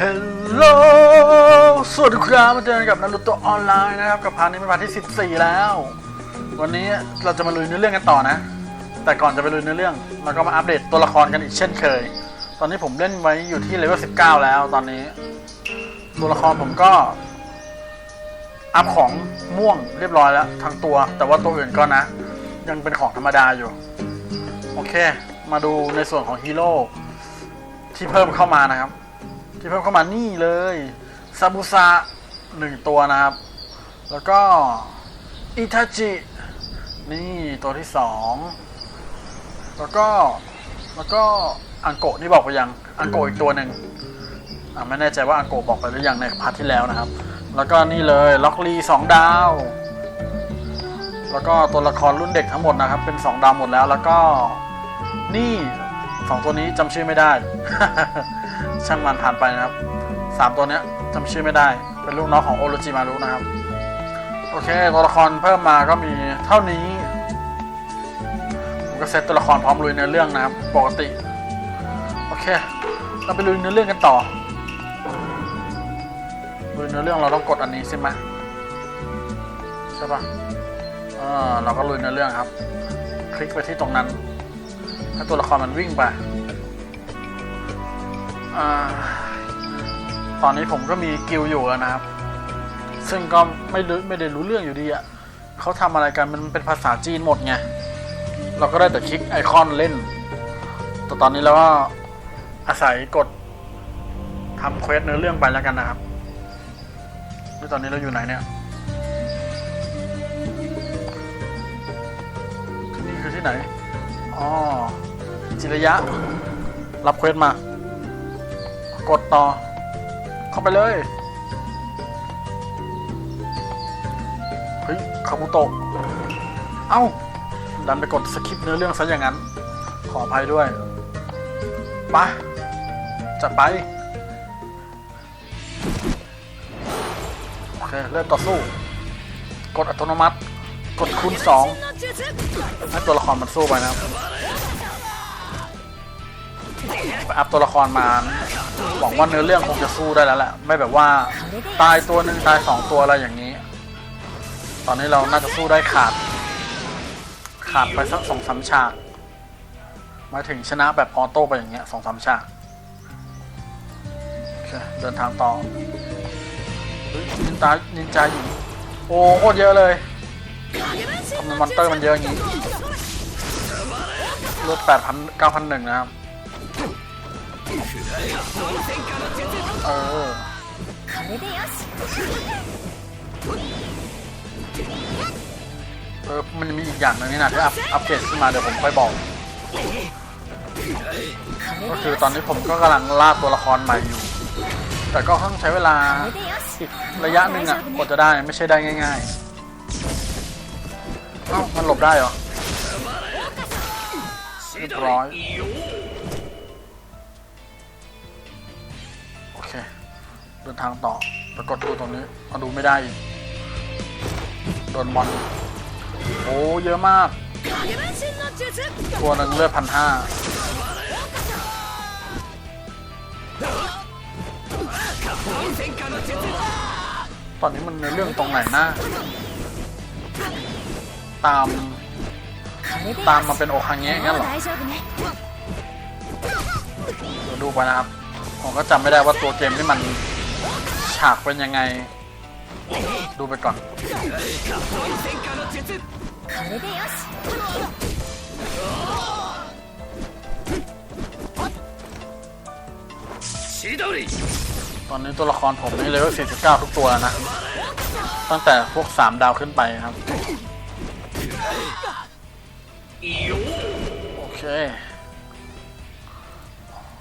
ฮลโหล สวัสดีครับ มาเจอกันกับนารุโตออนไลน์นะครับ กับพาร์ทนี้เป็นพาร์ทที่ 14 แล้ว วันนี้เราจะมาลุยเนื้อเรื่องกันต่อนะ แต่ก่อนจะไปลุยเนื้อเรื่องเราก็มาอัปเดตตัวละครกันอีกเช่นเคย ตอนนี้ผมเล่นไว้อยู่ที่เลเวล 19 แล้วตอนนี้ ตัวละครผมก็ อัพของม่วงเรียบร้อยแล้วทั้งตัว แต่ว่าตัวอื่นก็นะ ยังเป็นของธรรมดาอยู่ โอเค มาดูในส่วนของฮีโร่ที่เพิ่มเข้ามานะครับ ที่เพิ่มเข้ามานี่เลยซาบุซะหนึ่งตัวนะครับ แล้วก็อิทาจิ นี่ตัวที่สองแล้วก็แล้วก็อังโกะนี่บอกไปยัง อังโกะอีกตัวหนึ่งอ่าไม่แน่ใจว่าอังโกะบอกไปหรือยังในพาร์ทที่แล้วนะครับ แล้วก็นี่เลยล็อกลีสองดาว แล้วก็ตัวละครรุ่นเด็กทั้งหมดนะครับ เป็นสองดาวหมดแล้ว แล้วก็นี่สองตัวนี้จำชื่อไม่ได้ ช่างมันผ่านไปนะครับสามตัวเนี้ยจำชื่อไม่ได้ เป็นลูกน้องของโอโรจิมารุนะครับ โอเค ตัวละครเพิ่มมาก็มีเท่านี้ ผมก็เซตตัวละครพร้อมลุยในเรื่องนะครับ ปกติ โอเค เราไปลุยเนื้อเรื่องกันต่อลุยเนื้อเรื่องเราต้องกดอันนี้ใช่ไหมใช่ปะอ่าเราก็ลุยเนื้อเรื่องครับ คลิกไปที่ตรงนั้น ให้ตัวละครมันวิ่งไป อ่าตอนนี้ผมก็มีกิลอยู่แล้วนะครับ ซึ่งก็ไม่รู้ไม่ได้รู้เรื่องอยู่ดีอะ่ะเขาทำอะไรกันมันเป็นภาษาจีนหมดไง เราก็ได้แต่คลิกไอคอนเล่น แต่ตอนนี้เราก็อาศัยกดทำเควสเนื้อเรื่องไปแล้วกันนะครับแล้วตอนนี้เราอยู่ไหนเนี่ยที่นี่คือที่ไหน อ๋อ จิระยะ รับเควสมา กดต่อ เข้าไปเลยเฮ้ยคาบุโตะเอ้า ดันไปกดสคิปเนื้อเรื่องซะอย่างนั้น ขออภัยด้วยปะจัดไป โอเค เริ่มต่อสู้ กดอัตโนมัติ กดคูณสองให้ตัวละครมันสู้ไปนะครับ อัพตัวละครมาหวังว่าเนื้อเรื่องคงจะสู้ได้แล้วแหละไม่แบบว่าตายตัวหนึ่งตายสองตัวอะไรอย่างนี้ ตอนนี้เราน่าจะสู้ได้ขาด ขาดไปสักสองสามฉากมาถึงชนะแบบออโต้ไปอย่างเงี้ยสองสามฉากเดินทางต่อนินจานินจาหญิงโอ้โคตรเยอะเลยทำไมมอนเตอร์มันเยอะอย่างงี้ลดแปดพันเก้าพันหนึ่งนะครับ เออมันมีอีกอย่างหนึงนี่นะที่อัพอัพเดตขึ้นมาเดี๋ยวผมค่อยบอก ก็คือตอนนี้ผมก็กำลังล่าตัวละครใหม่อยู่ แต่ก็ต้องใช้เวลาอีกระยะหนึ่งอะกว่าจะได้ไม่ใช่ได้ง่ายๆเอ้ามันหลบได้เหรอเรียบร้อย เดินทางต่อปรากฏดูตรงนี้มาดูไม่ได้อีกโดนบอลโอ้เยอะมาก ตัวนั้นเลือดพันห้าตอนนี้มันในเรื่องตรงไหนนะตาม ตามมาเป็นอกหังเงี้ยงั้นหรอดูไปนะครับ ผมก็จำไม่ได้ว่าตัวเกมที่มันากเป็นยังไง ดูไปก่อนตอนนี้ตัวละครผมนี่เลเวล49 ทุกตัวนะ ตั้งแต่พวก 3 ดาวขึ้นไปครับ โอเค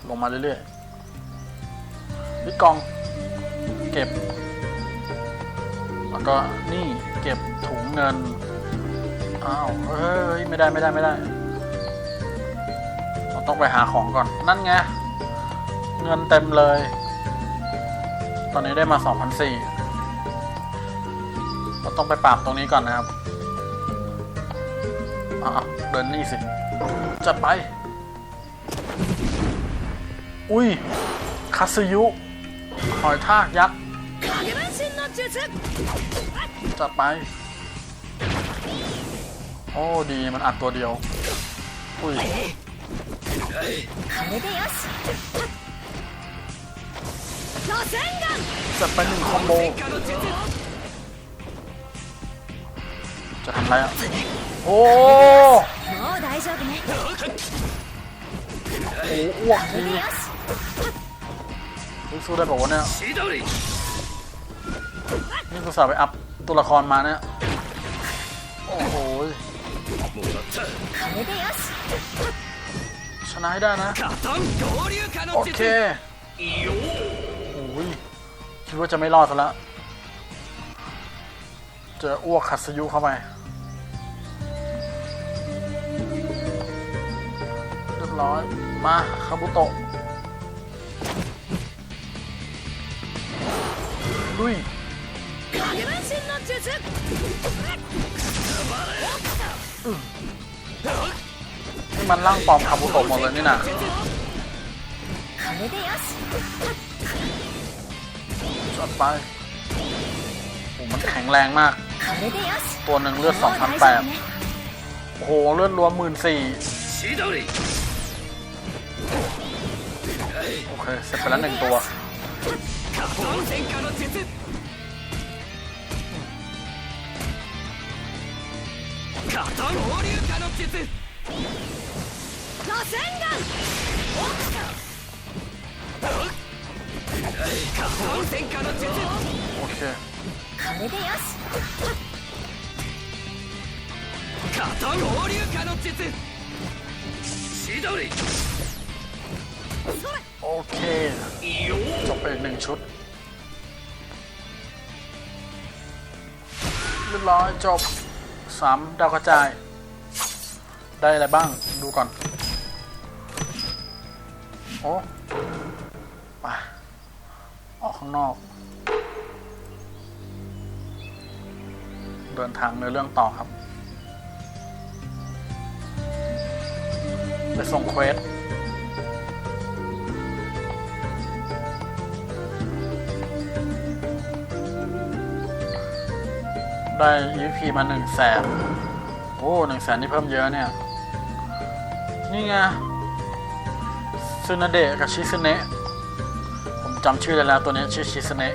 ลงมาเรื่อยๆนี่กอง เก็บ แล้วก็นี่เก็บถุงเงิน อ้าวเฮ้ยไม่ได้ไม่ได้ไม่ได้เราต้องไปหาของก่อน นั่นไง เงินเต็มเลย ตอนนี้ได้มา 2,400เราต้องไปปราบตรงนี้ก่อนนะครับอ้าเดินนี่สิ จัดไป อุ้ยคาสยุหอยทากยักษ์ จัดไป โอ้ดีมันอัดตัวเดียว อุ้ยจัดไปหนึ่งคอมโบ จะทำไรอะ โอ้โอ้อ้วกทีสู้ได้ป่าวเนี่ย อุตสาวไปอัพตัวละครมาเนี่ย โอ้โหชนะให้ได้นะ โอเคโอ้ยคิดว่าจะไม่รอดซะแล้ว เจออ้วกขัดสยุเข้าไปเรียบร้อย มาคาบุโตะลุย 影分身の術 นี่มันร่างปลอมคาบุโตะหมดเลยนี่นะ これでよし จัดไปโอ้มันแข็งแรงมาก これでよし ตัวหนึ่งเลือด もう大丈夫ね 2,800โอ้โห เลือดรวมหมื่นสี่ 千鳥 โอเค เสร็จไปแล้วหนึ่งตัว ガタン戦火の術 ガタン合流化の術螺旋丸ガタン戦火の術 โอเค これでよしガタン合流化の術千鳥 โอเค よ จบไปอีกหนึ่งชุด เรียบร้อยจบ สามดาวกระจาย ได้อะไรบ้างดูก่อน โอ้ไปออกข้างนอก เดินทางในเรื่องต่อครับ ไปส่งเควส ได้ EP มาหนึ่งแสนโอ้หนึ่งแสนนี่เพิ่มเยอะเนี่ย นี่ไงซึนาเดะกับชิซึเนะผมจำชื่อได้แล้วตัวนี้ชื่อชิซึเนะ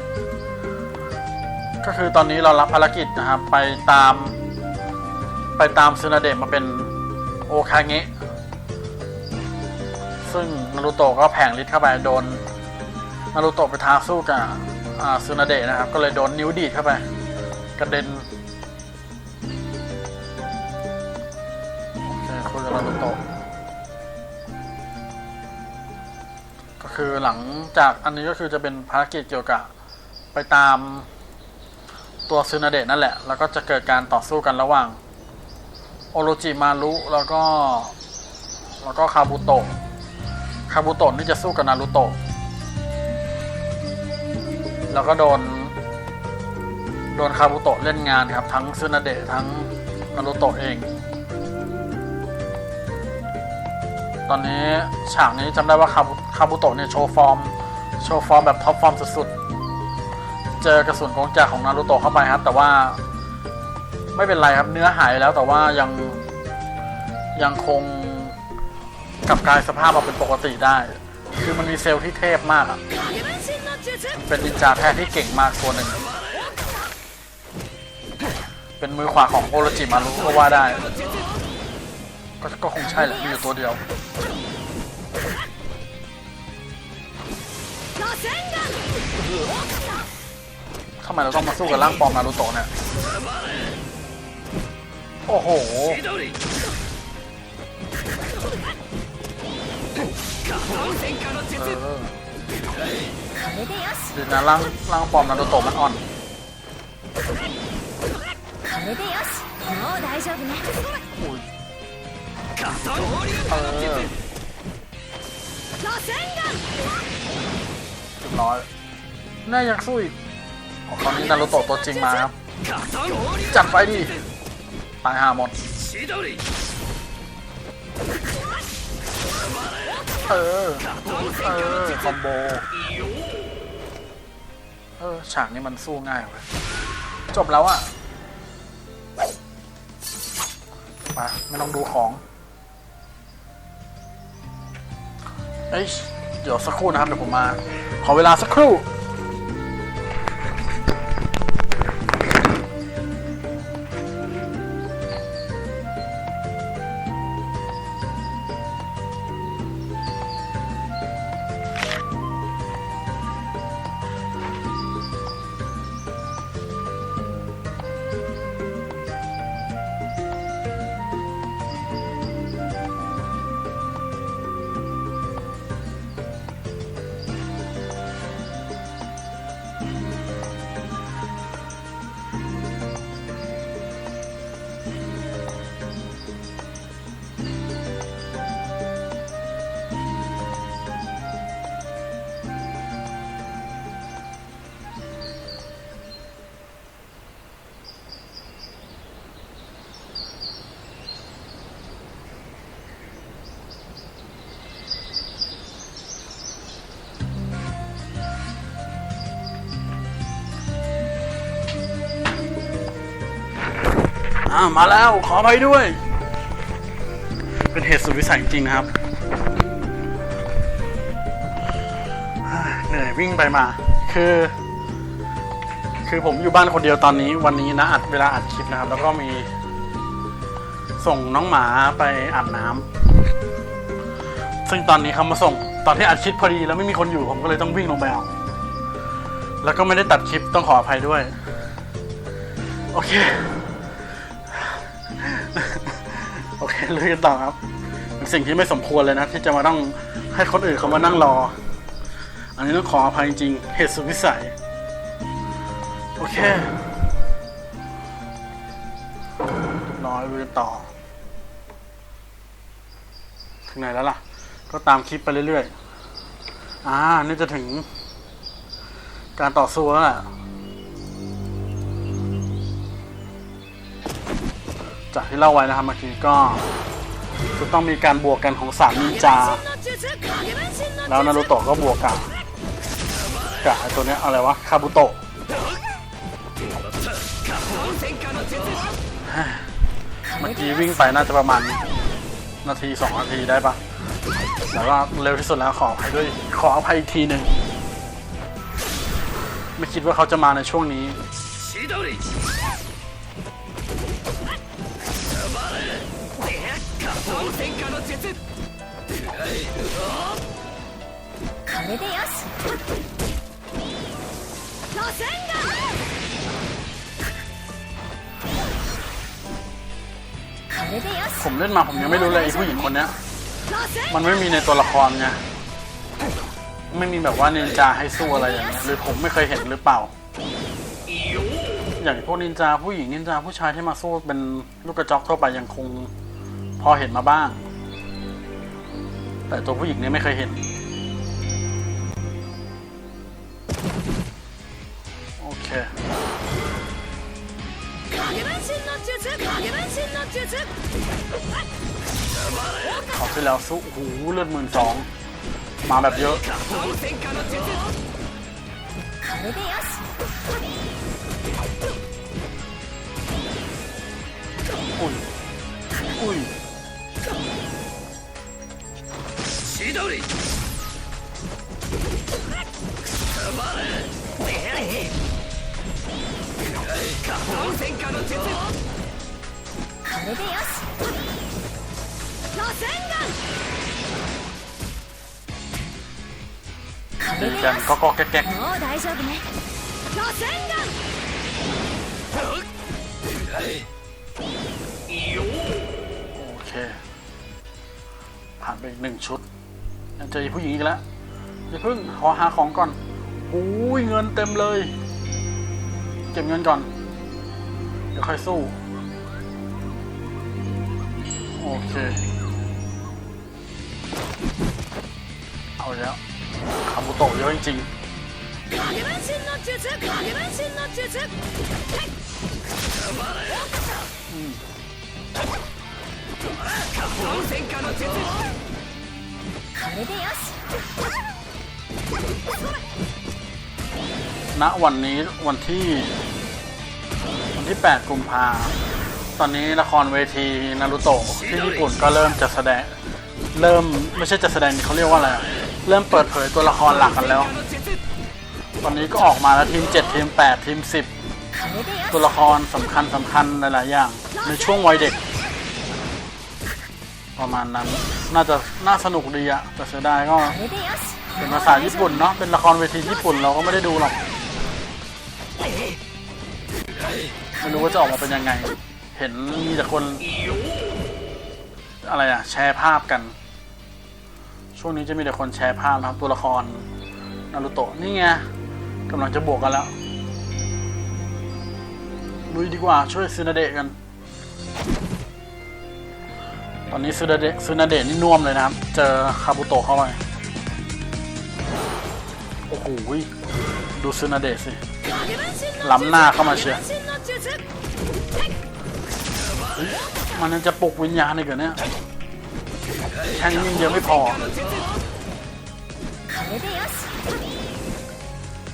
ก็คือตอนนี้เรารับภารกิจนะครับไปตาม ไปตามซึนาเดะมาเป็นโอคาเงะซึ่งนารูโตะก็แผงฤทธิ์เข้าไปโดนนารูโตะไปท้าสู้กับซึนาเดะนะครับ ก็เลยโดนนิ้วดีดเข้าไป กระเด็น คือหลังจากอันนี้ก็คือจะเป็นภารกิจเกี่ยวกับไปตามตัวซึนาเดะนั่นแหละ แล้วก็จะเกิดการต่อสู้กันระหว่าง โอโรจิมารุแล้วก็ แล้วก็คาบุโตะคาบุโตะนี่จะสู้กับนารูโตะแล้วก็โดน โดนคาบุโตะเล่นงานครับ ทั้งซึนาเดะทั้งนารูโตะเอง ตอนนี้ฉากนี้จำได้ว่าคาคาบุโตะเนี่ยโชว์ฟอร์ม โชว์ฟอร์มแบบท็อปฟอร์มสุดๆ เจอกระสุนของจาของนารูโตะเข้าไปครับ แต่ว่าไม่เป็นไรครับเนื้อหายแล้วแต่ว่ายังยังคงกลับกายสภาพมาเป็นปกติได้ คือมันมีเซลล์ที่เทพมากอะเป็นนินจาแท้ที่เก่งมากตัวหนึ่ง เป็นมือขวาของโอโรจิมารุก็ว่าได้ ก็ก็คงใช่แหละมีอยู่ตัวเดียว 螺旋丸 ทำไมเราต้องมาสู้กับร่างปลอมนารูโตะเนี่ย โอ้โห 千鳥ガタン戦火の เอ 術 อ これでよし ดีนะร่างร่างปลอมนารูโตะมันอ่อน これでよしもう大丈夫ね อุ้ย ガタン合流 เออร้อยน่ายังสู้อีกคราวนี้นารูโตะตัวจริงมาครับ จัดไปดิตายหาหมด เออ เออ คอมโบ เออ ฉากนี้มันสู้ง่ายเว้ยจบแล้วอะมาไม่ต้องดูของ เอ้ยเดี๋ยวสักครู่นะครับเดี๋ยวผมมา ขอเวลาสักครู่ อ่ามาแล้วขออภัยด้วย เป็นเหตุสุดวิสัยจริงๆนะครับเหนื่อยวิ่งไปมา คือ คือผมอยู่บ้านคนเดียวตอนนี้ วันนี้นะอัดเวลาอัดคลิปนะครับ แล้วก็มี ส่งน้องหมาไปอาบน้ำซึ่งตอนนี้เขามาส่งตอนที่อัดคลิปพอดีแล้วไม่มีคนอยู่ผมก็เลยต้องวิ่งลงไปเอาแล้วก็ไม่ได้ตัดคลิปต้องขออภัยด้วย โอเค ลยกันต่อครับเป็นสิ่งที่ไม่สมควรเลยนะ ที่จะมาต้องให้คนอื่นเขามานั่งรอ อันนี้ต้องขออภัยจริงๆเหตุสุดวิสัย โอเครอดูกันต่อ ถึงไหนแล้วล่ะ ก็ตามคลิปไปเรื่อยๆ อ่า นี่จะถึงการต่อสู้แล้วแหละ จากที่เล่าไว้นะครับเมื่อกี้ก็จะต้องมีการบวกกันของสามนินจา แล้วนารูโตะก็บวกกับกับตัวนี้อะไรวะคาบุโตะเมื่อกี้วิ่งไปน่าจะประมาณนาทีสองนาทีได้ปะแต่ว่าเร็วที่สุดแล้วขออภัยด้วยขออภัยอีกทีหนึ่งไม่คิดว่าเขาจะมาในช่วงนี้ 戦火の術これでよし螺旋がこれでよし ผมเล่นมาผมยังไม่รู้เลยไอ้ผู้หญิงคนเนี้ย 螺旋 มันไม่มีในตัวละครไง ไม่มีแบบว่านินจาให้สู้อะไรอย่างเงี้ย หรือผมไม่เคยเห็นหรือเปล่า อย่างพวกนินจาผู้หญิงนินจาผู้ชายที่มาสู้เป็นลูกกระจอกทั่วไปยังคง พอเห็นมาบ้าง แต่ตัวผู้หญิงเนี่ยไม่เคยเห็น โอเคเขาที่แล้วสู้หูเลือดหมื่นสองมาแบบเยอะอุ้ยอุ้ย อุ้ย 千鳥下方戦火の術これでよし螺旋がこ เล่ れ น で กัน よし ก็ก็แก๊ก もう大丈夫ね螺旋が ๆโอเค ผ่านไปอีกหนึ่งชุดยัง เจอผู้หญิงอีกแล้วอย่าเพิ่งขอหาของก่อนโอ้ยเงินเต็มเลย เก็บเงินก่อน เดี๋ยวค่อยสู้ โอเค เอาแล้วคาบุโตะเยอะจริงอืม れでよし ณวันนี้วันที่ วันที่ 8 กุมภาตอนนี้ละครเวทีนารูโตะที่ญี่ปุ่นก็เริ่มจะแสดง เริ่มไม่ใช่จะแสดงเขาเรียกว่าอะไรอะเริ่มเปิดเผยตัวละครหลักกันแล้ว ตอนนี้ก็ออกมาแล้วทีม 7 ทีม 8 ทีม 10 これでよ ตัวละครสำคัญสำคัญหลาย ๆ อย่าง ในช่วงวัยเด็ก ประมาณนั้น น่าจะน่าสนุกดีอะแต่เสียดายก็เป็นภาษาญี่ปุ่นเนาะเป็นละครเวทีญี่ปุ่นเราก็ไม่ได้ดูหรอกไม่รู้ว่าจะออกมาเป็นยังไง เห็นมีแต่คน อะไรอะแชร์ภาพกัน ช่วงนี้จะมีแต่คนแชร์ภาพนะครับ ตัวละครนารูโตะนี่ไงกำลังจะบวกกันแล้วลุยดีกว่าช่วยซินาเดะกัน ตอนนี้ซูนาเดะซูนาเดะนี่น่วมเลยนะครับ เจอคาบุโตะเข้าไปโอ้โหดูซูนาเดะสิ ล้ำหน้าเข้ามาเชียร์มันจะปลุกวิญญาณอีกเหรอเนี่ยแทงยิงเยอะไม่พอ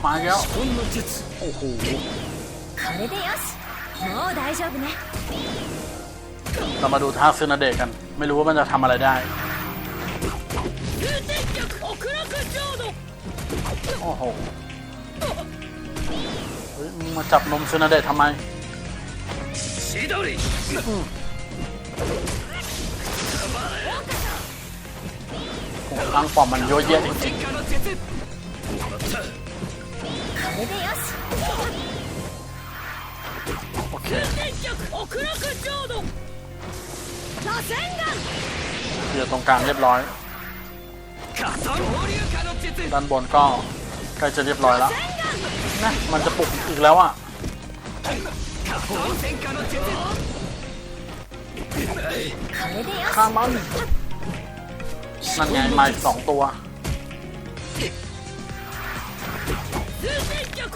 มาแล้ว โอ้โห เรามาดูท่าซึนาเดะกัน ไม่รู้ว่ามันจะทำอะไรได้ โอ้โหมึงมาจับนมซึนาเดะทำไมผมตั้งปอมมันเยอะแยะจริงๆโอเค เหยียดตรงกลางเรียบร้อย ด้านบนก็ใกล้จะเรียบร้อยแล้วนะมันจะปลุกอีกแล้วอะข้ามันนั่นไงมาอีกสองตัว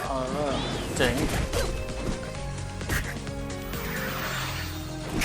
เออเจ๋ง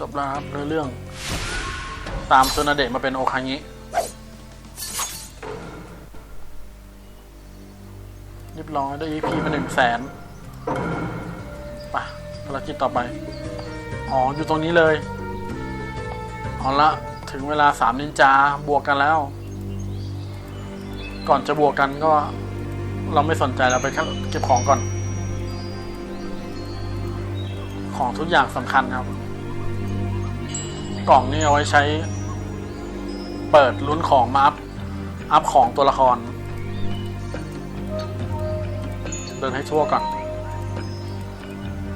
จบแล้วครับเรื่อง ตามโซนาเดะมาเป็นโอคางิเรียบร้อยได้ EP มาหนึ่งแสนไปภารกิจต่อไป อ๋อ อยู่ตรงนี้เลย เอาละ ถึงเวลาสามนินจา บวกกันแล้ว ก่อนจะบวกกันก็ เราไม่สนใจเราไปเก็บของก่อน ของทุกอย่างสำคัญครับ กล่องนี้เอาไว้ใช้ เปิดลุ้นของมาอัพอัพของตัวละคร เดินให้ทั่วก่อน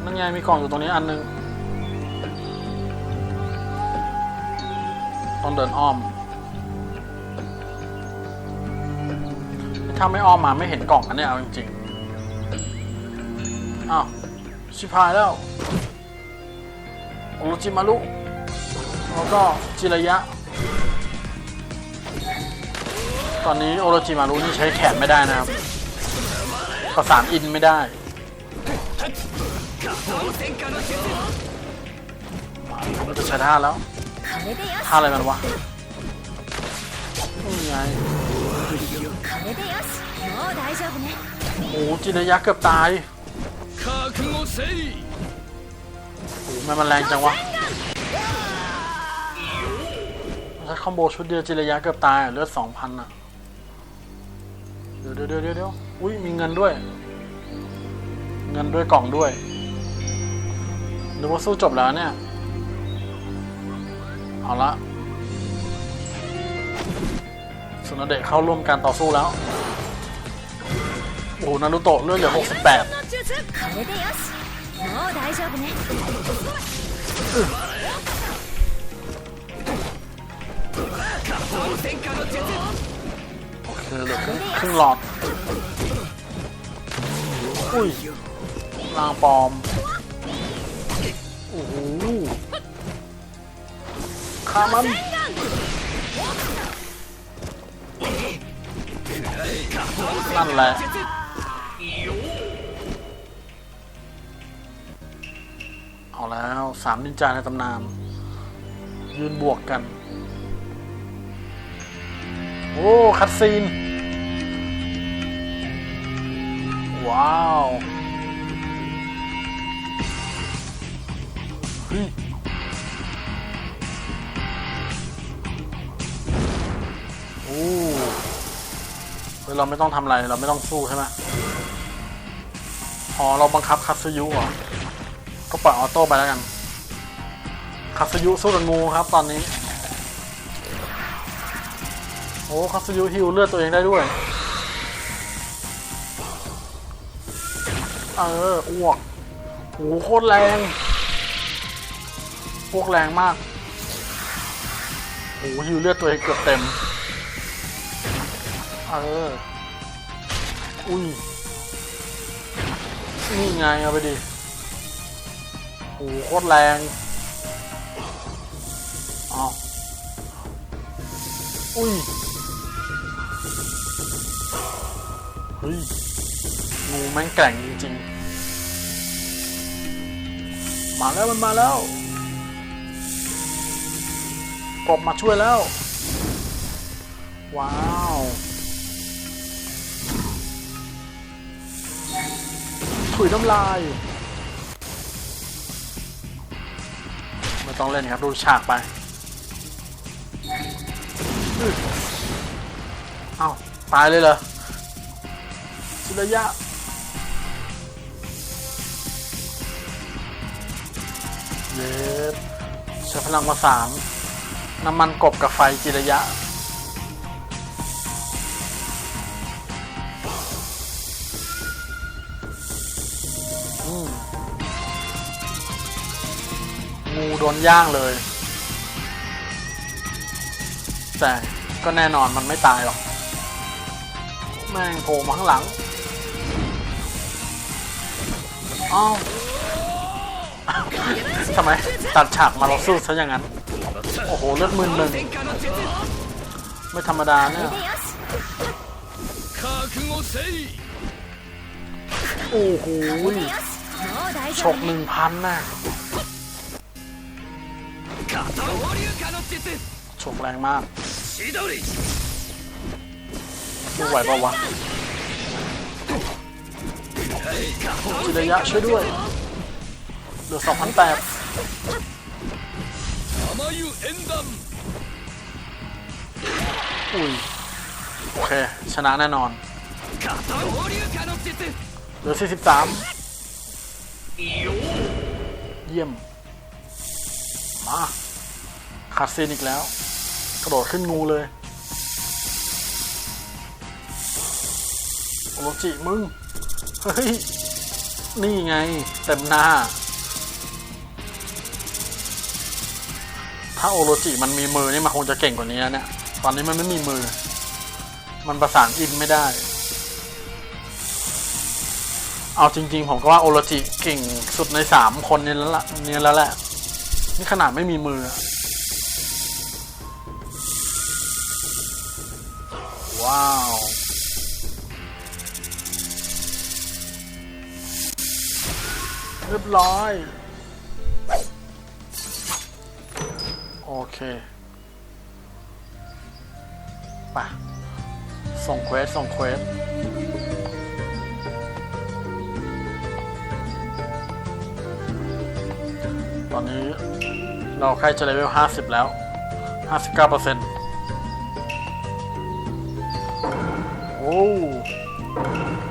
นั่นไงมีกล่องอยู่ตรงนี้อันนึง ต้องเดินอ้อม ถ้าไม่อ้อมมาไม่เห็นกล่องอันนี้เอาจริงๆ อ้าว ชิพายแล้ว โอรุจิมารุ แล้วก็จิระยะ ตอนนี้โอโรจิมารุนี่ใช้แขนไม่ได้นะครับ ประสานอินไม่ได้มันจะใช้ท่าแล้ว ท่าอะไรมันวะนี่ไงโอ้จิระยะเกือบตายโอ้มันแรงจังวะ ใช้คอมโบชุดเดียวจิระยะเกือบตายเลือดสองพันอะ เดี๋ยวเดี๋ยวเดี๋ยวเดี๋ยวอุ้ยมีเงินด้วย เงินด้วยกล่องด้วยนึกว่าสู้จบแล้วเนี่ย เอาละสุนเดะเข้าร่วมการต่อสู้แล้ว โอ้โนารุโตะเลือดเหลือ 68 คือเหลือครึ่งครึ่งหลอด อุ้ยลางปลอม โอ้โหฆ่ามันนั่นแหละเอาแล้วสามนินจาในตำนานยืนบวกกัน โอ้คัดซีน ว้าวเฮ้ยโอ้เฮ้ยเราไม่ต้องทำอะไร เราไม่ต้องสู้ใช่ไหมอ๋อ เราบังคับคัตสยุเหรอ ก็ปล่อยออโต้ไปแล้วกัน คัตสยุสู้กับงูครับตอนนี้ อ้คัตสึยุฮิวเลือดตัวเองได้ด้วย เอออ้วกโหโคตรแรงพวกแรงมากโหฮิวเลือดตัวเองเกือบเต็ม เออ อุ้ย นี่ไงเอาไปดิโหโคตรแรงอ้าวอุ้ย เฮ้ยงูแม่งแกร่งจริงๆ มาแล้วมันมาแล้วกบมาช่วยแล้ว ว้าวถุยน้ำลาย ไม่ต้องเล่นครับ ดูฉากไปอื้อเอ้าตายเลยเหรอ ระยะเย็ใช้พลังประสานน้ำมันกบกับไฟจิระยะ งูโดนย่างเลย แต่ก็แน่นอนมันไม่ตายหรอก แม่งโผล่มาข้างหลัง ทำไมตัดฉากมาเราสู้ซะอย่างนั้น โอ้โหเลือดมื่นหนึ่งไม่ธรรมดาเนี่ยโอ้โหชกหนึ่งพันน่ะชกแรงมากดูไหวปะวะ จิระยะช่วยด้วยเหลือสองพันแปดอุ้ยโอเค ชนะแน่นอนเหลือสี่สิบสามเยี่ยม มาคาซีนอีกแล้ว กระโดดขึ้นงูเลยโอโรจิมึง เฮ้ย นี่ไง เต็มหน้า ถ้าโอโรจิมันมีมือนี่มันคงจะเก่งกว่านี้เนี่ย ตอนนี้มันไม่มีมือ มันประสานอินไม่ได้ เอาจริง ๆ ผมก็ว่าโอโรจิเก่งสุดในสามคนนี้แล้วละเนี่ยแล้วแหละ นี่ขนาดไม่มีมือ ว้าว รียบร้อย โอเคไปส่งเควส ส่งเควส ตอนนี้เราใกล้จะเลเวล 50 แล้ว 59%โอ้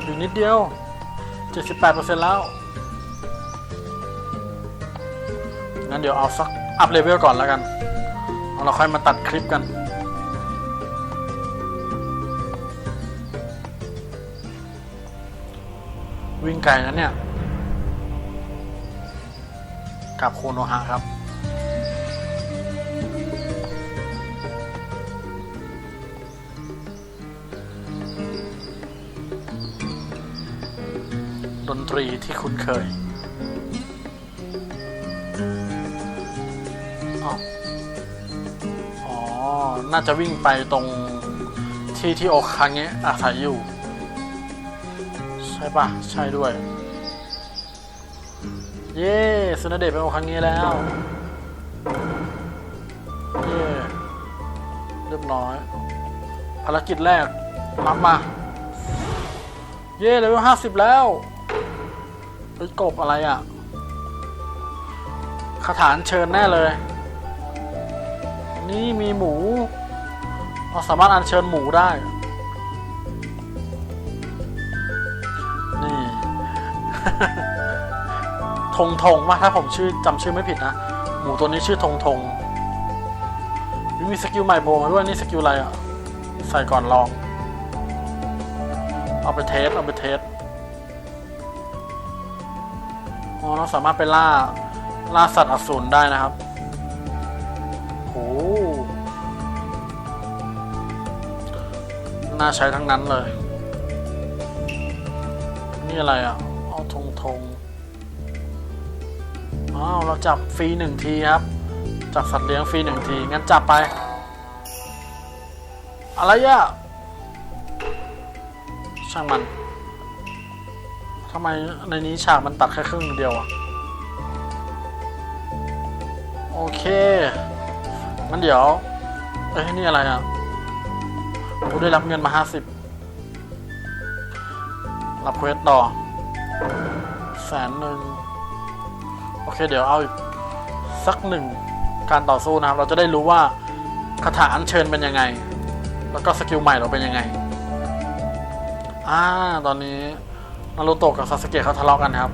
อีกนิดเดียว 78%แล้ว งั้นเดี๋ยวเอาสักอัพเลเวลก่อนแล้วกันเราค่อยมาตัดคลิปกันวิ่งไกลนะเนี่ย กับโคโนฮะครับ ดนตรีที่คุ้นเคย น่าจะวิ่งไปตรงที่ที่โอคังเงะอาศัยอยู่ ใช่ปะใช่ด้วย เย้สุนเดชเป็นโอคังเงะแล้ว เย้เรียบร้อยภารกิจแรกรับมา เย่เลเวลห้าสิบแล้วไปกบอะไรอะคาถานเชิญแน่เลย นี่มีหมู เราสามารถอัญเชิญหมูได้ นี่ ทงทงว่าถ้าผมชื่อจำชื่อไม่ผิดนะ หมูตัวนี้ชื่อทงทงมีสกิลใหม่โผล่มาด้วยนี่สกิลอะไรอะ ใส่ก่อนลอง เอาไปเทส เอาไปเทสอ๋อเราสามารถไปล่า ล่าสัตว์อสูรได้นะครับ น่าใช้ทั้งนั้นเลย นี่อะไรอะ เอาธงธงอ้าวเราจับฟรีหนึ่งทีครับ จับสัตว์เลี้ยงฟรีหนึ่งที งั้นจับไป อะไรอะ ช่างมันทำไมในนี้ฉากมันตัดแค่ครึ่งเดียวอะโอเค งั้นเดี๋ยว เอ้ยนี่อะไรอะ กูได้รับเงินมาห้าสิบรับเควสต่อแสนหนึ่งโอเค เดี๋ยวเอาอีก สักหนึ่งการต่อสู้นะครับ เราจะได้รู้ว่าคาถาอัญเชิญเป็นยังไง แล้วก็สกิลใหม่เราเป็นยังไง อ่า ตอนนี้นารูโตะกับซาสเกะเขาทะเลาะกันครับ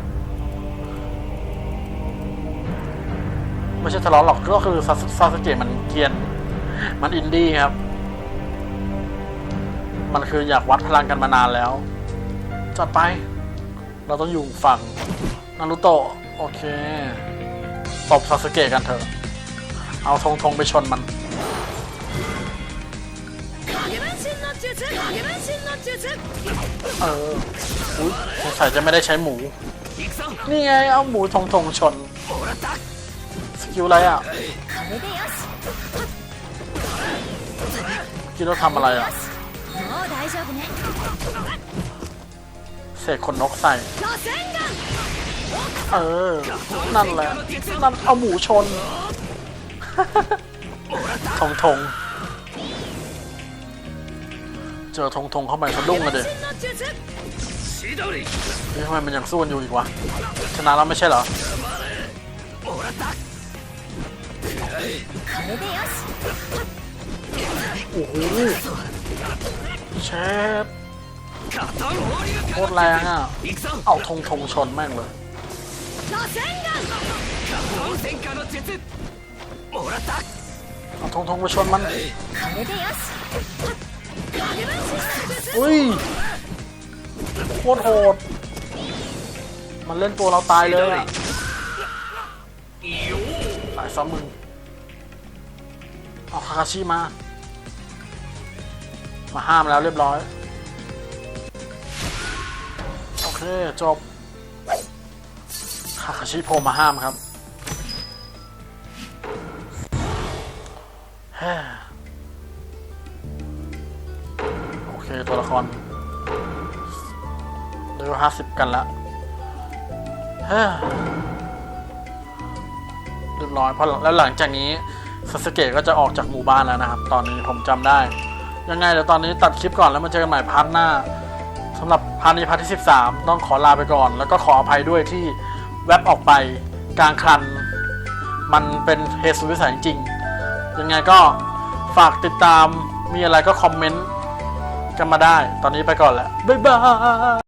ไม่ใช่ทะเลาะหรอกก็คือซาสเกะมันเกียน มันอินดี้ครับ มันคืออยากวัดพลังกันมานานแล้วจัดไป เราต้องอยู่ฝั่งนารุโตะโอเคตบซาสเกะกันเถอะ เอาทงธงไปชนมันเอออุ้ยสงสัยจะไม่ได้ใช้หมู นี่ไงเอาหมูทงธงชน สกิลอะไรอะกินแล้วทำอะไรอะ 大丈夫ね เสกขนนกใส่ 螺旋丸 เออ นั่นแหละ นั่นเอาหมูชน ทงทง เจอทงทงเข้าไปสะดุ้ง 影 เลย 分 เด็ 身の術千鳥 ทำไมมันยังสู้กันอยู่อีกวะ ชนะแล้วไม่ใช่เหรอ もらった これでよし โอ้โห เชฟโคตรแรงอะ เอาธงธงชนแม่งเลยเอาธงธงไปชนมันอุ้ยโคตรโหด มันเล่นตัวเราตายเลยอะตายซ้ำมึง เอาคาคาชิมา มาห้ามแล้วเรียบร้อย โอเค จบคาคาชิโผล่มาห้ามครับเฮ้โอเค ตัวละครเลเวลห้าสิบกันละเฮ้เรียบร้อยเพราะแล้วหลังจากนี้ซาสเกะก็จะออกจากหมู่บ้านแล้วนะครับ ตอนนี้ผมจำได้ ยังไงเดี๋ยวตอนนี้ตัดคลิปก่อนแล้วมาเจอกันใหม่พาร์ทหน้าสำหรับพาร์ทนี้พาร์ทที่ 13 ต้องขอลาไปก่อน แล้วก็ขออภัยด้วยที่แว็บออกไปกลางคัน มันเป็นเหตุสุดวิสัยจริง ยังไงก็ฝากติดตามมีอะไรก็คอมเมนต์กันมาได้ ตอนนี้ไปก่อนแล้ว บ๊ายบาย